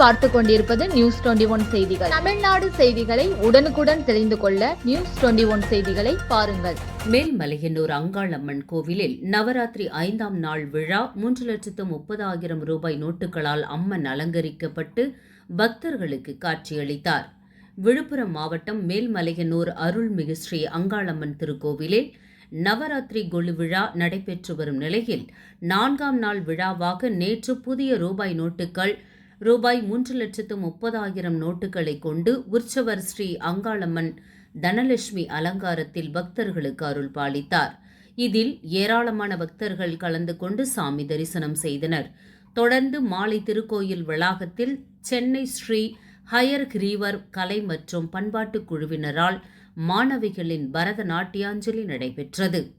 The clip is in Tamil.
பார்த்து கொண்டிருப்பது நியூஸ் டுவெண்டி ஒன் செய்திகள். தமிழ்நாடு செய்திகளை உடனுக்குடன் தெரிந்து கொள்ள நியூஸ் டுவெண்டி ஒன் செய்திகளை பாருங்கள். மேல்மலையனூர் அங்காளம்மன் கோவிலில் நவராத்திரி ஐந்தாம் நாள் விழா மூன்று லட்சத்து முப்பதாயிரம் ரூபாய் நோட்டுகளால் அம்மன் அலங்கரிக்கப்பட்டு பக்தர்களுக்கு காட்சியளித்தார். விழுப்புரம் மாவட்டம் மேல்மலையனூர் அருள்மிகு ஸ்ரீ அங்காளம்மன் திருக்கோவிலில் நவராத்திரி கொழு விழா நடைபெற்று வரும் நிலையில் நான்காம் நாள் விழாவாக நேற்று புதிய ரூபாய் நோட்டுகள் ரூபாய் மூன்று லட்சத்து முப்பதாயிரம் நோட்டுகளை கொண்டு உற்சவர் ஸ்ரீ அங்காளம்மன் தனலட்சுமி அலங்காரத்தில் பக்தர்களுக்கு அருள் பாலித்தார். இதில் ஏராளமான பக்தர்கள் கலந்து கொண்டு சாமி தரிசனம் செய்தனர். தொடர்ந்து மாலை திருக்கோயில் வளாகத்தில் சென்னை ஸ்ரீ ஹயர் கிரீவர் கலை மற்றும் பண்பாட்டுக் குழுவினரால் மாணவிகளின் பரதநாட்டியாஞ்சலி நடைபெற்றது.